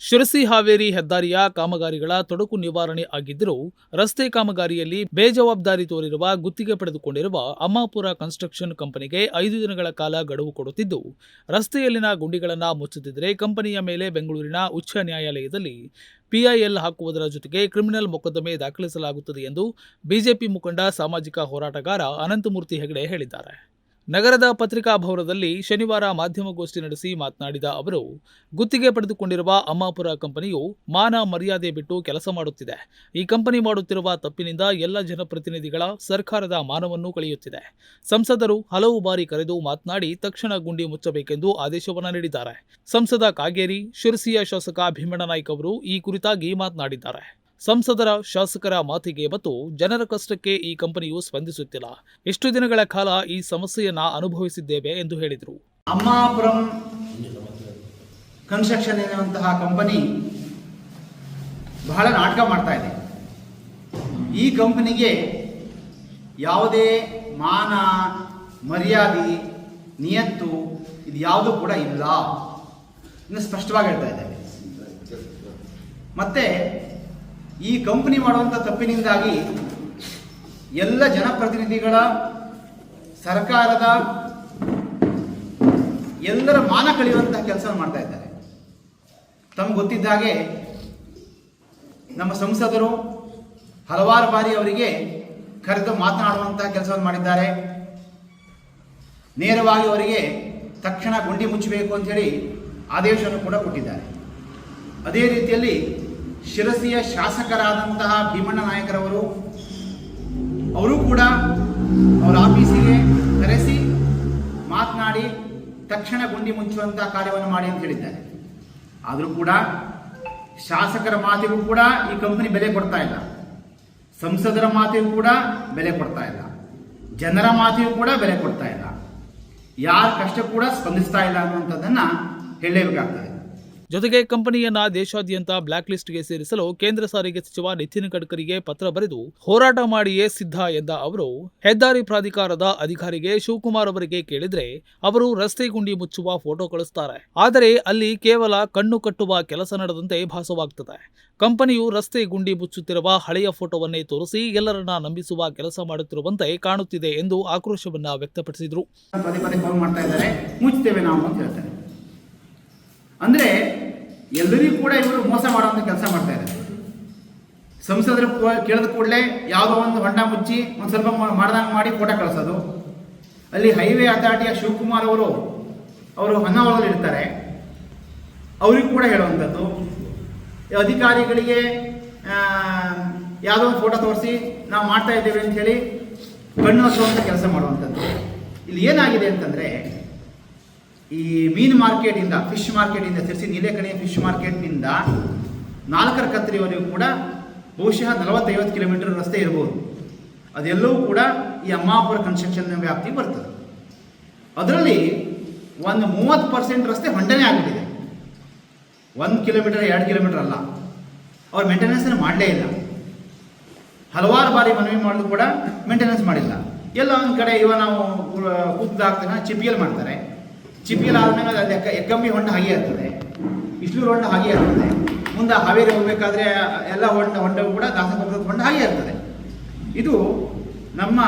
ಶಿರಸಿ ಹಾವೇರಿ ಹೆದ್ದಾರಿಯ ಕಾಮಗಾರಿಗಳ ತೊಡಕು ನಿವಾರಣೆ ಆಗಿದ್ದರೂ ರಸ್ತೆ ಕಾಮಗಾರಿಯಲ್ಲಿ ಬೇಜವಾಬ್ದಾರಿ ತೋರಿರುವ ಗುತ್ತಿಗೆ ಪಡೆದುಕೊಂಡಿರುವ ಅಮ್ಮಾಪುರ ಕನ್ಸ್ಟ್ರಕ್ಷನ್ ಕಂಪನಿಗೆ ಐದು ದಿನಗಳ ಕಾಲ ಗಡುವು ಕೊಡುತ್ತಿದ್ದು, ರಸ್ತೆಯಲ್ಲಿನ ಗುಂಡಿಗಳನ್ನು ಮುಚ್ಚದಿದ್ದರೆ ಕಂಪನಿಯ ಮೇಲೆ ಬೆಂಗಳೂರಿನ ಉಚ್ಚ ನ್ಯಾಯಾಲಯದಲ್ಲಿ ಪಿಐಎಲ್ ಹಾಕುವುದರ ಜೊತೆಗೆ ಕ್ರಿಮಿನಲ್ ಮೊಕದ್ದಮೆ ದಾಖಲಿಸಲಾಗುತ್ತದೆ ಎಂದು ಬಿಜೆಪಿ ಮುಖಂಡ ಸಾಮಾಜಿಕ ಹೋರಾಟಗಾರ ಅನಂತಮೂರ್ತಿ ಹೆಗಡೆ ಹೇಳಿದ್ದಾರೆ. ನಗರದ ಪತ್ರಿಕಾ ಭವನದಲ್ಲಿ ಶನಿವಾರ ಮಾಧ್ಯಮಗೋಷ್ಠಿ ನಡೆಸಿ ಮಾತನಾಡಿದ ಅವರು, ಗುತ್ತಿಗೆ ಪಡೆದುಕೊಂಡಿರುವ ಅಮ್ಮಾಪುರ ಕಂಪನಿಯು ಮಾನ ಮರ್ಯಾದೆ ಬಿಟ್ಟು ಕೆಲಸ ಮಾಡುತ್ತಿದೆ. ಈ ಕಂಪನಿ ಮಾಡುತ್ತಿರುವ ತಪ್ಪಿನಿಂದ ಎಲ್ಲ ಜನಪ್ರತಿನಿಧಿಗಳ ಸರ್ಕಾರದ ಮಾನವನ್ನು ಕಳೆಯುತ್ತಿದೆ. ಸಂಸದರು ಹಲವು ಬಾರಿ ಕರೆದು ಮಾತನಾಡಿ ತಕ್ಷಣ ಗುಂಡಿ ಮುಚ್ಚಬೇಕೆಂದು ಆದೇಶವನ್ನು ನೀಡಿದ್ದಾರೆ. ಸಂಸದ ಕಾಗೇರಿ, ಶಿರಸಿಯ ಶಾಸಕ ಭೀಮಣ್ಣ ನಾಯ್ಕ ಅವರು ಈ ಕುರಿತಾಗಿ ಮಾತನಾಡಿದ್ದಾರೆ. ಸಂಸದರ, ಶಾಸಕರ ಮಾತಿಗೆ ಮತ್ತು ಜನರ ಕಷ್ಟಕ್ಕೆ ಈ ಕಂಪನಿಯು ಸ್ಪಂದಿಸುತ್ತಿಲ್ಲ. ಇಷ್ಟು ದಿನಗಳ ಕಾಲ ಈ ಸಮಸ್ಯೆಯನ್ನ ಅನುಭವಿಸಿದ್ದೇವೆ ಎಂದು ಹೇಳಿದರು. ಅಮ್ಮಾಪುರಂ ಕನ್ಸ್ಟ್ರಕ್ಷನ್ ಎನ್ನುವಂತಹ ಕಂಪನಿ ಬಹಳ ನಾಟಕ ಮಾಡ್ತಾ ಇದೆ. ಈ ಕಂಪನಿಗೆ ಯಾವುದೇ ಮಾನ, ಮರ್ಯಾದೆ, ನಿಯತ್ತು ಇದು ಯಾವುದೂ ಕೂಡ ಇಲ್ಲ. ಇನ್ನು ಸ್ಪಷ್ಟವಾಗಿ ಹೇಳ್ತಾ ಇದ್ದೇವೆ. ಮತ್ತೆ ಈ ಕಂಪನಿ ಮಾಡುವಂಥ ತಪ್ಪಿನಿಂದಾಗಿ ಎಲ್ಲ ಜನಪ್ರತಿನಿಧಿಗಳ, ಸರ್ಕಾರದ ಎಲ್ಲರ ಮಾನ ಕಳೆಯುವಂತಹ ಕೆಲಸ ಮಾಡ್ತಾ ಇದ್ದಾರೆ. ತಮ್ಗೆ ಗೊತ್ತಿದ್ದ ಹಾಗೆ ನಮ್ಮ ಸಂಸದರು ಹಲವಾರು ಬಾರಿ ಅವರಿಗೆ ಕರೆದು ಮಾತನಾಡುವಂತಹ ಕೆಲಸವನ್ನು ಮಾಡಿದ್ದಾರೆ. ನೇರವಾಗಿ ಅವರಿಗೆ ತಕ್ಷಣ ಗುಂಡಿ ಮುಚ್ಚಬೇಕು ಅಂತೇಳಿ ಆದೇಶವನ್ನು ಕೂಡ ಕೊಟ್ಟಿದ್ದಾರೆ. ಅದೇ ರೀತಿಯಲ್ಲಿ ಶಿರಸಿಯ ಶಾಸಕರಾದಂತಹ ಭೀಮಣ್ಣ ನಾಯಕರವರು, ಅವರು ಕೂಡ ಅವರ ಆಫೀಸಿಗೆ ಕರೆಸಿ ಮಾತನಾಡಿ ತಕ್ಷಣ ಗುಂಡಿ ಮುಚ್ಚುವಂತಹ ಕಾರ್ಯವನ್ನು ಮಾಡಿ ಅಂತ ಹೇಳಿದ್ದಾರೆ. ಆದರೂ ಕೂಡ ಶಾಸಕರ ಮಾತಿಗೂ ಕೂಡ ಈ ಕಂಪನಿ ಬೆಲೆ ಕೊಡ್ತಾ ಇಲ್ಲ. ಸಂಸದರ ಮಾತಿಗೂ ಕೂಡ ಬೆಲೆ ಕೊಡ್ತಾ ಇಲ್ಲ. ಜನರ ಮಾತಿಗೂ ಕೂಡ ಬೆಲೆ ಕೊಡ್ತಾ ಇಲ್ಲ. ಯಾರ ಕಷ್ಟ ಕೂಡ ಸ್ಪಂದಿಸ್ತಾ ಇಲ್ಲ ಅನ್ನುವಂಥದ್ದನ್ನ ಹೇಳಲೇಬೇಕಾಗ್ತದೆ. ಜೊತೆಗೆ ಕಂಪನಿಯನ್ನ ದೇಶಾದ್ಯಂತ ಬ್ಲಾಕ್ ಲಿಸ್ಟ್ಗೆ ಸೇರಿಸಲು ಕೇಂದ್ರ ಸಾರಿಗೆ ಸಚಿವ ನಿತಿನ್ ಗಡ್ಕರಿಗೆ ಪತ್ರ ಬರೆದು ಹೋರಾಟ ಮಾಡಿಯೇ ಸಿದ್ಧ ಎಂದ ಅವರು, ಹೆದ್ದಾರಿ ಪ್ರಾಧಿಕಾರದ ಅಧಿಕಾರಿಗೆ ಶಿವಕುಮಾರ್ ಅವರಿಗೆ ಕೇಳಿದ್ರೆ ಅವರು ರಸ್ತೆ ಗುಂಡಿ ಮುಚ್ಚುವ ಫೋಟೋ ಕಳಿಸ್ತಾರೆ. ಆದರೆ ಅಲ್ಲಿ ಕೇವಲ ಕಣ್ಣು ಕಟ್ಟುವ ಕೆಲಸ ನಡೆದಂತೆ ಭಾಸವಾಗ್ತದೆ. ಕಂಪನಿಯು ರಸ್ತೆ ಗುಂಡಿ ಮುಚ್ಚುತ್ತಿರುವ ಹಳೆಯ ಫೋಟೋವನ್ನೇ ತೋರಿಸಿ ಎಲ್ಲರನ್ನ ನಂಬಿಸುವ ಕೆಲಸ ಮಾಡುತ್ತಿರುವಂತೆ ಕಾಣುತ್ತಿದೆ ಎಂದು ಆಕ್ರೋಶವನ್ನ ವ್ಯಕ್ತಪಡಿಸಿದರು. ಪದೇ ಮಾಡ್ತಾ ಇದ್ದಾರೆ. ಮುಚ್ತೇವೆ ನಾವು ಅಂತ ಹೇಳ್ತಾರೆ. ಅಂದ್ರೆ ಎಲ್ಲರಿಗೂ ಕೂಡ ಇವರು ಮೋಸ ಮಾಡುವಂಥ ಕೆಲಸ ಮಾಡ್ತಾ ಇದ್ದಾರೆ. ಸಂಸದರು ಕೇಳಿದ ಕೂಡಲೇ ಯಾವುದೋ ಒಂದು ಹೊಂಡ ಮುಚ್ಚಿ ಒಂದು ಸ್ವಲ್ಪ ಮಾಡ್ದಂಗೆ ಮಾಡಿ ಫೋಟೋ ಕಳಿಸೋದು. ಅಲ್ಲಿ ಹೈವೇ ಅಥಾರಿಟಿಯ ಶಿವಕುಮಾರ್ ಅವರು ಅವರು ಹೊನ್ನಾವರದಲ್ಲಿ ಇರ್ತಾರೆ. ಅವ್ರಿಗೂ ಕೂಡ ಹೇಳುವಂಥದ್ದು. ಅಧಿಕಾರಿಗಳಿಗೆ ಯಾವುದೋ ಒಂದು ಫೋಟೋ ತೋರಿಸಿ ನಾವು ಮಾಡ್ತಾ ಇದ್ದೇವೆ ಅಂತ ಹೇಳಿ ಕಣ್ಣು ಹಚ್ಚುವಂಥ ಕೆಲಸ ಮಾಡುವಂಥದ್ದು. ಇಲ್ಲಿ ಏನಾಗಿದೆ ಅಂತಂದರೆ ಈ ಮೀನು ಮಾರ್ಕೆಟಿಂದ ಫಿಶ್ ಮಾರ್ಕೆಟಿಂದ ತಿರ್ಸಿ ನೀಲೇಕಣಿಯ ಫಿಶ್ ಮಾರ್ಕೆಟ್ನಿಂದ ನಾಲ್ಕರ ಕತ್ತರಿವರೆಗೂ ಕೂಡ ಬಹುಶಃ ನಲವತ್ತೈವತ್ತು ಕಿಲೋಮೀಟರ್ ರಸ್ತೆ ಇರ್ಬೋದು. ಅದೆಲ್ಲವೂ ಕೂಡ ಈ ಅಮ್ಮಾಪುರ ಕನ್ಸ್ಟ್ರಕ್ಷನ್ ವ್ಯಾಪ್ತಿ ಬರ್ತದೆ. ಅದರಲ್ಲಿ ಒಂದು ಮೂವತ್ತು ಪರ್ಸೆಂಟ್ ರಸ್ತೆ ಹೊಂಡನೆ ಆಗಿಬಿಟ್ಟಿದೆ. ಒಂದು ಕಿಲೋಮೀಟರ್ ಎರಡು ಕಿಲೋಮೀಟರ್ ಅಲ್ಲ. ಅವ್ರು ಮೇಂಟೆನೆನ್ಸನ್ನು ಮಾಡಲೇ ಇಲ್ಲ. ಹಲವಾರು ಬಾರಿ ಮನವಿ ಮಾಡಲು ಕೂಡ ಮೇಂಟೆನೆನ್ಸ್ ಮಾಡಿಲ್ಲ. ಎಲ್ಲ ಒಂದು ಕಡೆ ಇವಾಗ ನಾವು ಕೂತಾಗ್ತಾನೆ ಚಿಪಿಯಲ್ಲಿ ಮಾಡ್ತಾರೆ. ಚಿಪಿಎಲ್ ಆದ್ಮೇಲೆ ಅದು ಎಕ್ಕ ಎಕ್ಕಂಬಿ ಹೊಂಡ ಹಾಗೆ ಇರ್ತದೆ ಇಸ್ಲೂರು ಹೊಂಡ ಹಾಗೆ ಇರ್ತದೆ ಮುಂದೆ ಹಾವೇರಿ ಹೋಗ್ಬೇಕಾದ್ರೆ ಎಲ್ಲ ಹೊಂಡ, ಹೊಂಡವು ಕೂಡ ದಾಸಪುರದ ಹೊಂಡ ಹಾಗೆ ಇರ್ತದೆ ಇದು ನಮ್ಮ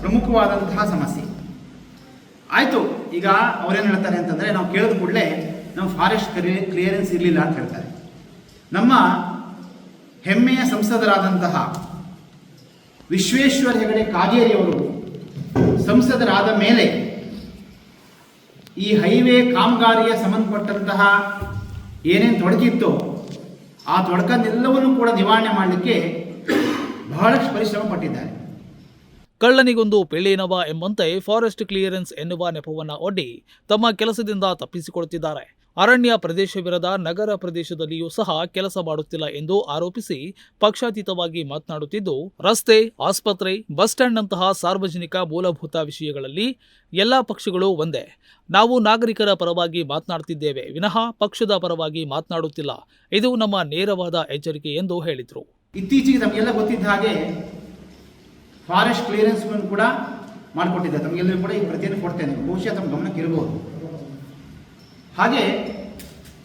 ಪ್ರಮುಖವಾದಂತಹ ಸಮಸ್ಯೆ. ಆಯಿತು, ಈಗ ಅವ್ರೇನು ಹೇಳ್ತಾರೆ ಅಂತಂದರೆ ನಾವು ಕೇಳಿದ ಕೂಡಲೇ ನಮ್ಮ ಫಾರೆಸ್ಟ್ ಕ್ಲಿಯರೆನ್ಸ್ ಇರಲಿಲ್ಲ ಅಂತ ಹೇಳ್ತಾರೆ. ನಮ್ಮ ಹೆಮ್ಮೆಯ ಸಂಸದರಾದಂತಹ ವಿಶ್ವೇಶ್ವರ ಹೆಗಡೆ ಕಾಗೇರಿಯವರು ಸಂಸದರಾದ ಮೇಲೆ ಈ ಹೈವೇ ಕಾಮಗಾರಿಗೆ ಸಂಬಂಧಪಟ್ಟಂತಹ ಏನೇನು ತೊಡಕಿತ್ತೋ ಆ ತೊಡಕನ್ನೆಲ್ಲವನ್ನು ಕೂಡ ನಿವಾರಣೆ ಮಾಡಲಿಕ್ಕೆ ಬಹಳಷ್ಟು ಪರಿಶ್ರಮ ಪಟ್ಟಿದ್ದಾರೆ. ಕಳ್ಳನಿಗೊಂದು ಪೆಳ್ಳೇನವ ಎಂಬಂತೆ ಫಾರೆಸ್ಟ್ ಕ್ಲಿಯರೆನ್ಸ್ ಎನ್ನುವ ನೆಪವನ್ನ ಒಡ್ಡಿ ತಮ್ಮ ಕೆಲಸದಿಂದ ತಪ್ಪಿಸಿಕೊಡುತ್ತಿದ್ದಾರೆ. ಅರಣ್ಯ ಪ್ರದೇಶವಿರದ ನಗರ ಪ್ರದೇಶದಲ್ಲಿಯೂ ಸಹ ಕೆಲಸ ಮಾಡುತ್ತಿಲ್ಲ ಎಂದು ಆರೋಪಿಸಿ ಪಕ್ಷಾತೀತವಾಗಿ ಮಾತನಾಡುತ್ತಿದ್ದು, ರಸ್ತೆ, ಆಸ್ಪತ್ರೆ, ಬಸ್ ಸ್ಟ್ಯಾಂಡ್ನಂತಹ ಸಾರ್ವಜನಿಕ ಮೂಲಭೂತ ವಿಷಯಗಳಲ್ಲಿ ಎಲ್ಲ ಪಕ್ಷಗಳು ಒಂದೇ. ನಾವು ನಾಗರಿಕರ ಪರವಾಗಿ ಮಾತನಾಡುತ್ತಿದ್ದೇವೆ, ವಿನಃ ಪಕ್ಷದ ಪರವಾಗಿ ಮಾತನಾಡುತ್ತಿಲ್ಲ. ಇದು ನಮ್ಮ ನೇರವಾದ ಎಚ್ಚರಿಕೆ ಎಂದು ಹೇಳಿದರು. ಇತ್ತೀಚೆಗೆ ನಮಗೆಲ್ಲ ಗೊತ್ತಿದ್ದ ಹಾಗೆ ಫಾರೆಸ್ಟ್ ಕ್ಲಿಯರೆನ್ಸ್ ಕೂಡ ಮಾಡಿಕೊಟ್ಟಿದ್ದೆ ತಮಗೆಲ್ಲರೂ ಕೂಡ ಈ ಪ್ರತಿಯನ್ನು ಕೊಡ್ತೇನೆ. ಬಹುಶಃ ತಮ್ಮ ಗಮನಕ್ಕೆ ಇರಬಹುದು ಹಾಗೆ,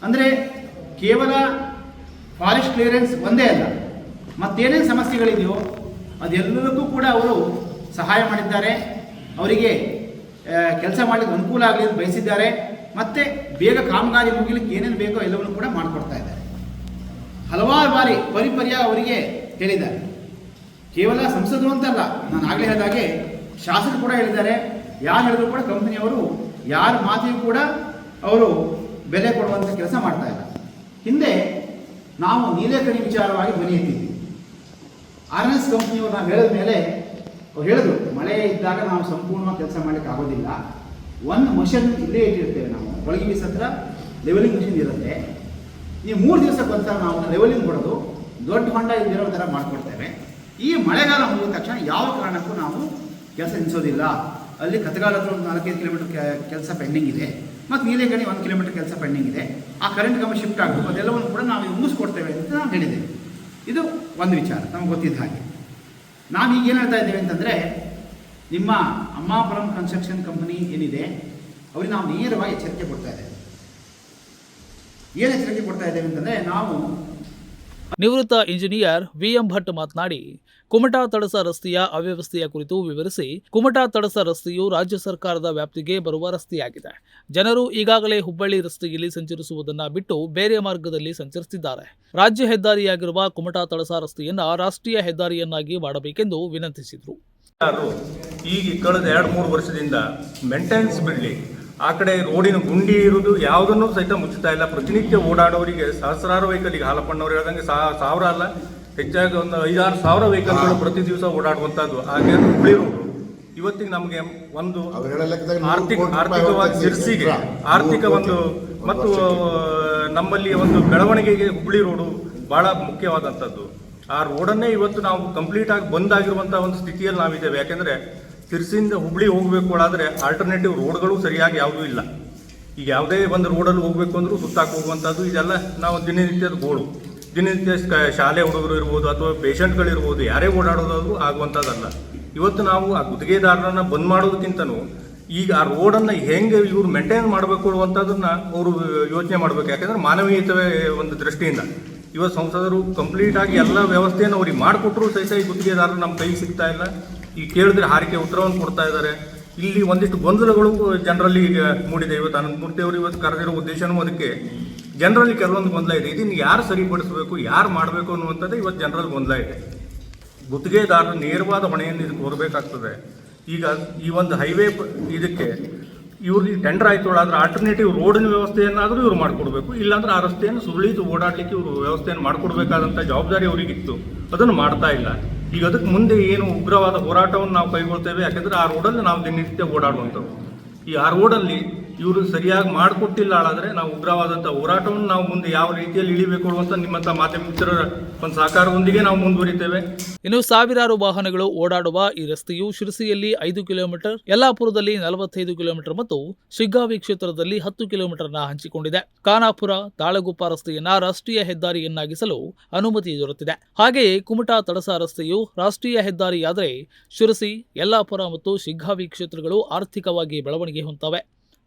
ಅಂದರೆ ಕೇವಲ ಫಾರೆಸ್ಟ್ ಕ್ಲಿಯರೆನ್ಸ್ ಒಂದೇ ಅಲ್ಲ, ಮತ್ತೇನೇನು ಸಮಸ್ಯೆಗಳಿದೆಯೋ ಅದೆಲ್ಲದಕ್ಕೂ ಕೂಡ ಅವರು ಸಹಾಯ ಮಾಡಿದ್ದಾರೆ. ಅವರಿಗೆ ಕೆಲಸ ಮಾಡಲಿಕ್ಕೆ ಅನುಕೂಲ ಆಗಲಿ ಅಂತ ಬಯಸಿದ್ದಾರೆ. ಮತ್ತು ಬೇಗ ಕಾಮಗಾರಿ ಮುಗಿಲಿಕ್ಕೆ ಏನೇನು ಬೇಕೋ ಎಲ್ಲವನ್ನು ಕೂಡ ಮಾಡಿಕೊಡ್ತಾ ಇದ್ದಾರೆ. ಹಲವಾರು ಬಾರಿ ಪರಿಪರ್ಯ ಅವರಿಗೆ ಹೇಳಿದ್ದಾರೆ. ಕೇವಲ ಸಂಸದರು ಅಂತಲ್ಲ, ನಾನು ಆಗಲೇ ಹೇಳಿದಾಗೆ ಶಾಸಕರು ಕೂಡ ಹೇಳಿದ್ದಾರೆ. ಯಾರು ಹೇಳಿದ್ರು ಕೂಡ ಕಂಪನಿಯವರು ಯಾರ ಮಾತಿಗೂ ಕೂಡ ಅವರು ಬೆಲೆ ಕೊಡುವಂಥ ಕೆಲಸ ಮಾಡ್ತಾ ಇಲ್ಲ. ಹಿಂದೆ ನಾವು ನೀಲೇಕಣಿ ವಿಚಾರವಾಗಿ ಧ್ವನಿ ಎತ್ತಿದ್ವಿ. ಆರ್ ಎನ್ ಎಸ್ ಕಂಪ್ನಿಯವರು ನಾವು ಹೇಳಿದ ಮೇಲೆ ಅವ್ರು ಹೇಳಿದ್ರು, ಮಳೆ ಇದ್ದಾಗ ನಾವು ಸಂಪೂರ್ಣವಾಗಿ ಕೆಲಸ ಮಾಡಲಿಕ್ಕೆ ಆಗೋದಿಲ್ಲ. ಒಂದು ಮಷನ್ ಇಲ್ಲೇ ಇಟ್ಟಿರ್ತೇವೆ ನಾವು ಒಳಗೆ ಬೀಸ್ ಹತ್ರ ಲೆವೆಲಿಂಗ್ ಮಷಿನ್ ಇರುತ್ತೆ. ಈ ಮೂರು ದಿವಸ ಬಂತ ನಾವು ಲೆವೆಲಿಂಗ್ ಕೊಡೋದು, ದೊಡ್ಡ ಹೊಂಡ ಇಲ್ಲಿರೋ ಥರ ಮಾಡಿಕೊಡ್ತೇವೆ. ಈ ಮಳೆಗಾಲ ಮುಗಿದ ತಕ್ಷಣ ಯಾವ ಕಾರಣಕ್ಕೂ ನಾವು ಕೆಲಸ ನಿಲ್ಲಿಸೋದಿಲ್ಲ ಅಲ್ಲಿ ಕತಗಾಲ ಹತ್ರ ಒಂದು ನಾಲ್ಕೈದು ಕಿಲೋಮೀಟರ್ ಕೆಲಸ ಪೆಂಡಿಂಗ್ ಇದೆ. ಮತ್ತು ನೀಲೇಗಣಿ ಒಂದು ಕಿಲೋಮೀಟರ್ ಕೆಲಸ ಪೆಂಡಿಂಗ್ ಇದೆ. ಆ ಕರೆಂಟ್ ಕಂಬ ಶಿಫ್ಟ್ ಆಗಬೇಕು ಅದೆಲ್ಲವನ್ನು ಕೂಡ ನಾವು ಮುಗಿಸ್ಕೊಡ್ತೇವೆ ಅಂತ ನಾವು ಹೇಳಿದ್ದೇವೆ. ಇದು ಒಂದು ವಿಚಾರ, ನಮ್ಗೆ ಗೊತ್ತಿದ್ದ ಹಾಗೆ. ನಾವು ಈಗ ಏನು ಹೇಳ್ತಾ ಇದ್ದೇವೆ ಅಂತಂದರೆ, ನಿಮ್ಮ ಅಮ್ಮಾಪುರಂ ಕನ್ಸ್ಟ್ರಕ್ಷನ್ ಕಂಪನಿ ಏನಿದೆ, ಅವ್ರಿಗೆ ನಾವು ನೇರವಾಗಿ ಎಚ್ಚರಿಕೆ ಕೊಡ್ತಾ ಇದ್ದೇವೆ. ಏನು ಎಚ್ಚರಿಕೆ ಕೊಡ್ತಾ ಇದ್ದೇವೆ ಅಂತಂದರೆ, ನಾವು ನಿವೃತ್ತ ಇಂಜಿನಿಯರ್ ವಿಎಂ ಭಟ್ ಮಾತನಾಡಿ, ಕುಮಟಾ ತಡಸ ರಸ್ತೆಯ ಅವ್ಯವಸ್ಥೆಯ ಕುರಿತು ವಿವರಿಸಿ, ಕುಮಟಾ ತಡಸ ರಸ್ತೆಯು ರಾಜ್ಯ ಸರ್ಕಾರದ ವ್ಯಾಪ್ತಿಗೆ ಬರುವ ರಸ್ತೆಯಾಗಿದೆ. ಜನರು ಈಗಾಗಲೇ ಹುಬ್ಬಳ್ಳಿ ರಸ್ತೆಯಲ್ಲಿ ಸಂಚರಿಸುವುದನ್ನ ಬಿಟ್ಟು ಬೇರೆ ಮಾರ್ಗದಲ್ಲಿ ಸಂಚರಿಸುತ್ತಿದ್ದಾರೆ. ರಾಜ್ಯ ಹೆದ್ದಾರಿಯಾಗಿರುವ ಕುಮಟಾ ತಡಸ ರಸ್ತೆಯನ್ನು ರಾಷ್ಟ್ರೀಯ ಹೆದ್ದಾರಿಯನ್ನಾಗಿ ಮಾಡಬೇಕೆಂದು ವಿನಂತಿಸಿದರು. ಈಗ ಕಳೆದ ಎರಡು, ಮೂರು ವರ್ಷದಿಂದ ಮೇಂಟೆನೆನ್ಸ್ ಬಿಡಲಿ. ಆ ಕಡೆ ರೋಡಿನ ಗುಂಡಿ ಇರುವುದು ಯಾವುದನ್ನು ಸಹಿತ ಮುಚ್ಚುತ್ತಾ ಇಲ್ಲ. ಪ್ರತಿನಿತ್ಯ ಓಡಾಡೋರಿಗೆ ಸಹಸ್ರಾರು ವೆಹಿಕಲ್ ಈಗ ಹಾಲಪ್ಪಣ್ಣವ್ರು ಹೇಳ್ದಂಗೆ ಸಾ- ಸಾವಿರ ಅಲ್ಲ ಹೆಚ್ಚಾಗಿ ಒಂದು ಐದಾರು ಸಾವಿರ ವೆಹಿಕಲ್ಗಳು ಪ್ರತಿ ದಿವಸ ಓಡಾಡುವಂಥದ್ದು. ಹಾಗೆ ಹುಳಿ ರೋಡು ಇವತ್ತಿಗೆ ನಮಗೆ ಒಂದು ಆರ್ಥಿಕ ಆರ್ಥಿಕವಾಗಿ ಸಿರ್ಸಿಗೆ ಆರ್ಥಿಕ ಒಂದು ಮತ್ತು ನಮ್ಮಲ್ಲಿ ಒಂದು ಬೆಳವಣಿಗೆಗೆ ಹುಬ್ಳಿ ರೋಡು ಬಹಳ ಮುಖ್ಯವಾದಂಥದ್ದು. ಆ ರೋಡನ್ನೇ ಇವತ್ತು ನಾವು ಕಂಪ್ಲೀಟ್ ಆಗಿ ಬಂದಾಗಿರುವಂಥ ಒಂದು ಸ್ಥಿತಿಯಲ್ಲಿ ನಾವಿದ್ದೇವೆ. ಯಾಕೆಂದ್ರೆ ತಿರ್ಸಿಂದ ಹುಬ್ಳಿ ಹೋಗಬೇಕು ಆದರೆ ಆಲ್ಟರ್ನೇಟಿವ್ ರೋಡ್ಗಳು ಸರಿಯಾಗಿ ಯಾವುದೂ ಇಲ್ಲ. ಈಗ ಯಾವುದೇ ಒಂದು ರೋಡಲ್ಲಿ ಹೋಗಬೇಕು ಅಂದರೂ ಸುತ್ತಾಕ್ ಹೋಗುವಂಥದ್ದು ಇದೆಲ್ಲ ನಾವು ದಿನನಿತ್ಯದ ಗೋಳು. ದಿನನಿತ್ಯ ಶಾಲೆ ಹುಡುಗರು ಇರ್ಬೋದು ಅಥವಾ ಪೇಷಂಟ್ಗಳಿರ್ಬೋದು ಯಾರೇ ಓಡಾಡೋದಾದರೂ ಆಗುವಂಥದ್ದಲ್ಲ. ಇವತ್ತು ನಾವು ಆ ಗುತ್ತಿಗೆದಾರರನ್ನು ಬಂದ್ ಮಾಡೋದಕ್ಕಿಂತನೂ ಈಗ ಆ ರೋಡನ್ನು ಹೆಂಗೆ ಇವ್ರು ಮೇಂಟೈನ್ ಮಾಡಬೇಕು ಅನ್ನುವಂಥದ್ದನ್ನ ಅವರು ಯೋಚನೆ ಮಾಡಬೇಕು. ಯಾಕಂದರೆ ಮಾನವೀಯತೆ ಒಂದು ದೃಷ್ಟಿಯಿಂದ. ಇವತ್ತು ಸಂಸದರು ಕಂಪ್ಲೀಟಾಗಿ ಎಲ್ಲ ವ್ಯವಸ್ಥೆಯನ್ನು ಅವ್ರಿಗೆ ಮಾಡಿಕೊಟ್ರು ಸಹಿತ ಈ ಗುತ್ತಿಗೆದಾರರು ನಮ್ಮ ಕೈಗೆ ಸಿಗ್ತಾ ಇಲ್ಲ. ಈಗ ಕೇಳಿದ್ರೆ ಹಾರಿಕೆ ಉತ್ತರವನ್ನು ಕೊಡ್ತಾ ಇದ್ದಾರೆ. ಇಲ್ಲಿ ಒಂದಿಷ್ಟು ಗೊಂದಲಗಳು ಜನರಲ್ಲಿ ಈಗ ಮೂಡಿದೆ. ಇವತ್ತು ಅನಂತಮೂರ್ತಿ ಅವರು ಇವತ್ತು ಕರೆದಿರೋ ಉದ್ದೇಶನೂ ಅದಕ್ಕೆ. ಜನರಲ್ಲಿ ಕೆಲವೊಂದು ಗೊಂದಲ ಇದೆ. ಇದನ್ನು ಯಾರು ಸರಿಪಡಿಸಬೇಕು, ಯಾರು ಮಾಡಬೇಕು ಅನ್ನುವಂಥದ್ದು ಇವತ್ತು ಜನರಲ್ಲಿ ಗೊಂದಲ ಇದೆ. ಗುತ್ತಿಗೆದಾರರು ನೇರವಾದ ಹೊಣೆಯನ್ನು ಇದಕ್ಕೆ ಹೊರಬೇಕಾಗ್ತದೆ ಈಗ ಈ ಒಂದು ಹೈವೇ ಇದಕ್ಕೆ ಇವ್ರಿಗೆ ಟೆಂಡರ್ ಆಯ್ತು ಆದರೆ ಆಲ್ಟರ್ನೇಟಿವ್ ರೋಡಿನ ವ್ಯವಸ್ಥೆಯನ್ನಾದರೂ ಇವ್ರು ಮಾಡಿಕೊಡ್ಬೇಕು. ಇಲ್ಲಾಂದ್ರೆ ಆ ರಸ್ತೆಯನ್ನು ಸುರುಳಿತು ಓಡಾಡಲಿಕ್ಕೆ ಇವರು ವ್ಯವಸ್ಥೆಯನ್ನು ಮಾಡಿಕೊಡ್ಬೇಕಾದಂಥ ಜವಾಬ್ದಾರಿ ಅವರಿಗಿತ್ತು. ಅದನ್ನು ಮಾಡ್ತಾ ಇಲ್ಲ. ಈಗ ಅದಕ್ಕೆ ಮುಂದೆ ಏನು ಉಗ್ರವಾದ ಹೋರಾಟವನ್ನು ನಾವು ಕೈಗೊಳ್ತೇವೆ, ಯಾಕೆಂದರೆ ಆ ರೋಡಲ್ಲಿ ನಾವು ದಿನನಿತ್ಯ ಓಡಾಡುವಂಥವು ಈ ಆ ರೋಡಲ್ಲಿ ಇವರು ಸರಿಯಾಗಿ ಮಾಡಿಕೊಟ್ಟಿಲ್ಲ ಆದರೆ ನಾವು ಉಗ್ರವಾದಂಥ ಹೋರಾಟವನ್ನು ನಾವು ಮುಂದೆ ಯಾವ ರೀತಿಯಲ್ಲಿ ಇಳಿಬೇಕು ಅಂತ ನಿಮ್ಮಂಥ ಮಾಧ್ಯಮ ಮಿತ್ರರ ಒಂದು ಸಹಕಾರದೊಂದಿಗೆ ನಾವು ಮುಂದುವರಿತೇವೆ. ಇನ್ನು ಸಾವಿರಾರು ವಾಹನಗಳು ಓಡಾಡುವ ಈ ರಸ್ತೆಯು ಶಿರಸಿಯಲ್ಲಿ ಐದು ಕಿಲೋಮೀಟರ್, ಯಲ್ಲಾಪುರದಲ್ಲಿ ನಲವತ್ತೈದು ಕಿಲೋಮೀಟರ್ ಮತ್ತು ಶಿಗ್ಗಾವಿ ಕ್ಷೇತ್ರದಲ್ಲಿ ಹತ್ತು ಕಿಲೋಮೀಟರ್ನ ಹಂಚಿಕೊಂಡಿದೆ. ಖಾನಾಪುರ, ತಾಳಗುಪ್ಪ ರಸ್ತೆಯನ್ನ ರಾಷ್ಟ್ರೀಯ ಹೆದ್ದಾರಿಯನ್ನಾಗಿಸಲು ಅನುಮತಿ ದೊರೆತಿದೆ. ಹಾಗೆಯೇ ಕುಮಟಾ ತಡಸ ರಸ್ತೆಯು ರಾಷ್ಟ್ರೀಯ ಹೆದ್ದಾರಿಯಾದರೆ ಶಿರಸಿ, ಯಲ್ಲಾಪುರ ಮತ್ತು ಶಿಗ್ಗಾವಿ ಕ್ಷೇತ್ರಗಳು ಆರ್ಥಿಕವಾಗಿ ಬೆಳವಣಿಗೆ ಹೊಂದವೆ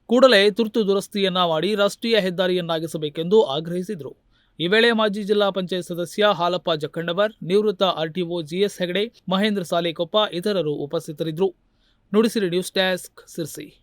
ಕೂಡಲೇ ತುರ್ತು ದುರಸ್ತಿಯನ್ನ ಮಾಡಿ ರಾಷ್ಟ್ರೀಯ ಹೆದ್ದಾರಿಯನ್ನಾಗಿಸಬೇಕೆಂದು ಆಗ್ರಹಿಸಿದರು. ಈ ವೇಳೆ ಮಾಜಿ ಜಿಲ್ಲಾ ಪಂಚಾಯತ್ ಸದಸ್ಯ ಹಾಲಪ್ಪ ಜಕ್ಕಂಡವರ್ ನಿವೃತ್ತ ಆರ್ಟಿಒ ಜಿಎಸ್ ಹೆಗಡೆ, ಮಹೇಂದ್ರ ಸಾಲಿಕೊಪ್ಪ ಇತರರು ಉಪಸ್ಥಿತರಿದ್ದರು. Nudisiri news desk Sirsi.